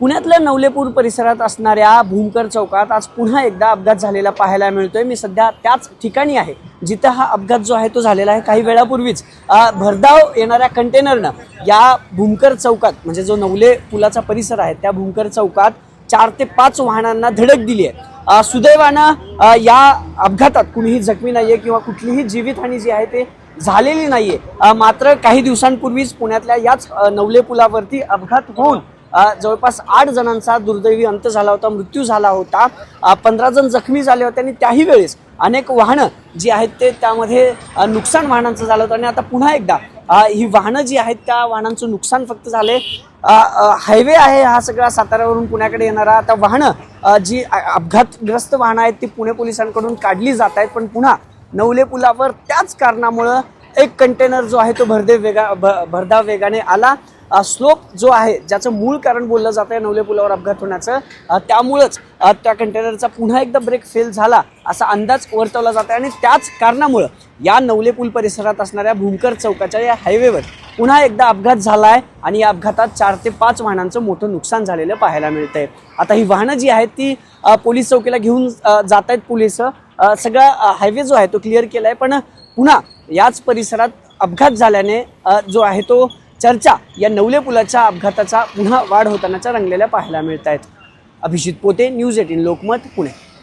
पुण्यातल्या नवलेपूर परिसरात असणाऱ्या भूमकर चौकात आज पुन्हा एकदा अपघात झालेला पाहायला मिळतोय. मी सध्या त्याच ठिकाणी आहे जिथं हा अपघात जो आहे तो झालेला आहे. काही वेळापूर्वीच भरधाव येणाऱ्या कंटेनरनं या भूमकर चौकात म्हणजे जो नवले पुलाचा परिसर आहे त्या भूमकर चौकात चार ते पाच वाहनांना धडक दिली आहे. सुदैवानं या अपघातात कुणीही जखमी नाहीये किंवा कुठलीही जीवितहानी जी आहे ते झालेली नाहीये. मात्र काही दिवसांपूर्वीच पुण्यातल्या याच नवले पुलावरती अपघात होऊन जवळपास आठ जणांचा दुर्दैवी अंत झाला होता मृत्यू झाला होता. पंधरा जण जखमी झाले होते आणि त्याही वेळेस अनेक वाहनं जी आहेत ते त्यामध्ये नुकसान वाहनांचं झालं होतं. आणि आता पुन्हा एकदा ही वाहनं जी आहेत त्या वाहनांचं नुकसान फक्त झाले. हायवे आहे हा सगळा साताऱ्यावरून पुण्याकडे येणारा. आता वाहनं जी अपघातग्रस्त वाहनं आहेत ती पुणे पोलिसांकडून काढली जात आहेत. पण पुन्हा नवले पुलावर त्याच कारणामुळं एक कंटेनर जो आहे तो भरदेव वेगा भ- भरधाव वेगाने आला. स्लोप जो आहे ज्याचं मूळ कारण बोललं जात आहे नवले पुलावर अपघात होण्याचं. त्यामुळंच त्या कंटेनरचा पुन्हा एकदा ब्रेक फेल झाला असा अंदाज वर्तवला जात आहे आणि त्याच कारणामुळं या नवले पूल परिसरात असणाऱ्या भूमकर चौकाच्या या हायवेवर पुन्हा एकदा अपघात झाला आहे आणि या अपघातात चार ते पाच वाहनांचं मोठं नुकसान झालेलं पाहायला मिळतं आहे आता ही वाहनं जी आहेत ती पोलीस चौकीला घेऊन जात आहेत पोलीस. सगळा हायवे जो आहे तो क्लिअर केला आहे पण पुन्हा याच परिसरात अपघात झाल्याने जो आहे तो चर्चा या नवले पुलाच्या अपघाताचा पुन्हा वाढ होतानाच्या रंगलेल्या पाहायला मिळत आहेत अभिजित पोते न्यूज एटीन लोकमत पुणे.